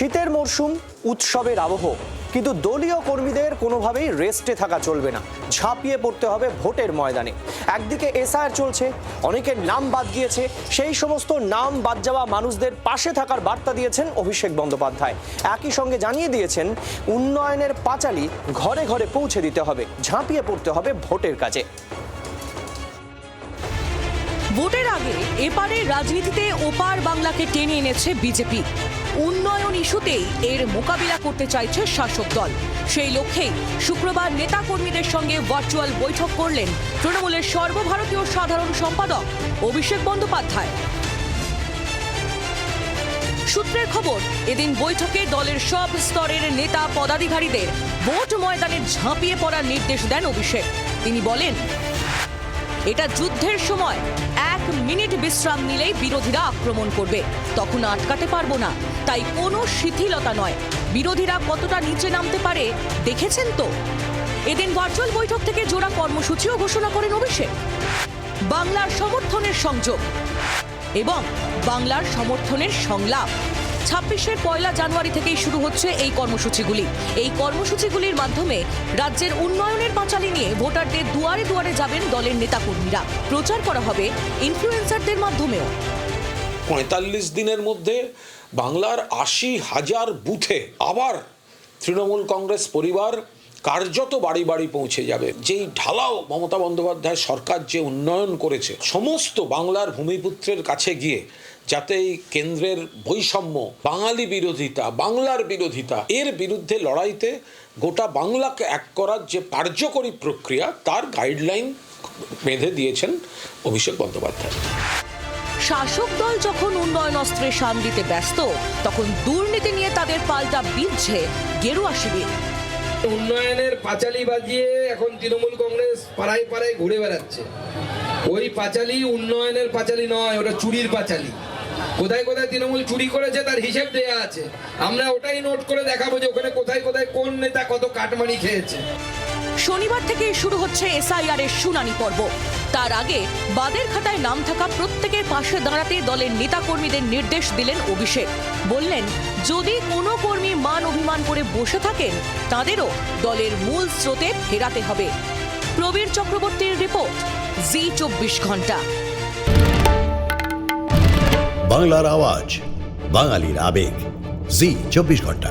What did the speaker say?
শীতের মরশুম, উৎসবের আবহ। কিন্তু দলীয় কর্মীদের কোনোভাবেই রেস্টে থাকা চলবে না। ঝাঁপিয়ে পড়তে হবে ভোটের ময়দানে। একদিকে এসআর চলছে অনেকের নাম বাদ গিয়েছে, সেই সমস্ত নাম বাদ যাওয়া মানুষদের পাশে থাকার বার্তা দিয়েছেন অভিষেক বন্দ্যোপাধ্যায়। একই সঙ্গে জানিয়ে দিয়েছেন, উন্নয়নের পাঁচালি ঘরে ঘরে পৌঁছে দিতে হবে, ঝাঁপিয়ে পড়তে হবে ভোটের কাজে। ভোটের আগে এপারে রাজনীতিতে ওপার বাংলাকে টেনে এনেছে বিজেপি। উন্নয়ন ইস্যুতেই এর মোকাবিলা করতে চাইছে শাসক দল। সেই লক্ষ্যেই শুক্রবার নেতাকর্মীদের সঙ্গে ভার্চুয়াল বৈঠক করলেন তৃণমূলের সর্বভারতীয় সাধারণ সম্পাদক অভিষেক বন্দ্যোপাধ্যায়। সূত্রের খবর, এদিন বৈঠকে দলের সব স্তরের নেতা পদাধিকারীদের ভোট ময়দানে ঝাঁপিয়ে পড়ার নির্দেশ দেন অভিষেক। তিনি বলেন, এটা যুদ্ধের সময় এক মিনিট বিশ্রাম নিলেই বিরোধীরা আক্রমণ করবে। তখন আটকাতে পারব না। তাই কোনো শিথিলতা নয়। বিরোধীরা কতটা নিচে নামতে পারে, দেখেছেন তো? এদিন ভার্চুয়াল বৈঠক থেকে জোড়া কর্মসূচিও ঘোষণা করেন অভিষেক। বাংলার সমর্থনের সংযোগ এবং বাংলার সমর্থনের সংলাপ। ছাব্বিশের পয়লা জানুয়ারি থেকেই শুরু হচ্ছে এই কর্মসূচিগুলি। এই কর্মসূচিগুলির মাধ্যমে রাজ্যের উন্নয়নের পাঁচালি নিয়ে ভোটারদের দুয়ারে দুয়ারে যাবেন দলের নেতাকর্মীরা। প্রচার করা হবে ইনফ্লুয়েন্সারদের মাধ্যমেও। পঁয়তাল্লিশ দিনের মধ্যে বাংলার আশি হাজার বুথে আবার তৃণমূল কংগ্রেস পরিবার কার্যত বাড়ি বাড়ি পৌঁছে যাবে। যেই ঢালাও মমতা বন্দ্যোপাধ্যায় সরকার যে উন্নয়ন করেছে, সমস্ত বাংলার ভূমিপুত্রের কাছে গিয়ে যাতে এই কেন্দ্রের বৈষম্য, বাঙালি বিরোধিতা, বাংলার বিরোধিতা, এর বিরুদ্ধে লড়াইতে গোটা বাংলাকে এক করার যে কার্যকরী প্রক্রিয়া, তার গাইডলাইন বেঁধে দিয়েছেন অভিষেক বন্দ্যোপাধ্যায়। শাসক দল যখন উন্নয়ন অস্ত্রে শান দিতে ব্যস্ত, তখন দুর্নীতি নিয়ে তাদের পাল্টা বিচ্ছে গেরুয়া শিবির। উন্নয়নের পাঁচালি বাজিয়ে এখন তৃণমূল কংগ্রেস পাড়ায় পাড়ায় ঘুরে বেড়াচ্ছে। ওই পাঁচালি উন্নয়নের পাঁচালি নয়, ওটা চুরির পাঁচালি। কোথায় কোথায় তৃণমূল চুরি করেছে তার হিসেব দেয়া আছে। আমরা ওটাই নোট করে দেখাবো যে ওখানে কোথায় কোথায় কোন নেতা কত কাটমানি খেয়েছে। শনিবার থেকে শুরু হচ্ছে এসআইআর এর শুনানি পর্ব। তার আগে বাদের খাতায় নাম থাকা প্রত্যেকের পাশে দাঁড়াতে দলের নেতাকর্মীদের নির্দেশ দিলেন অভিষেক। বললেন, যদি কোনো কর্মী মান অভিমান করে বসে থাকেন, তাদেরও দলের মূল স্রোতে ফেরাতে হবে। প্রবীর চক্রবর্তীর রিপোর্ট, জি চব্বিশ ঘণ্টা। বাংলার আওয়াজ, বাঙালির আবেগ, জি চব্বিশ ঘণ্টা।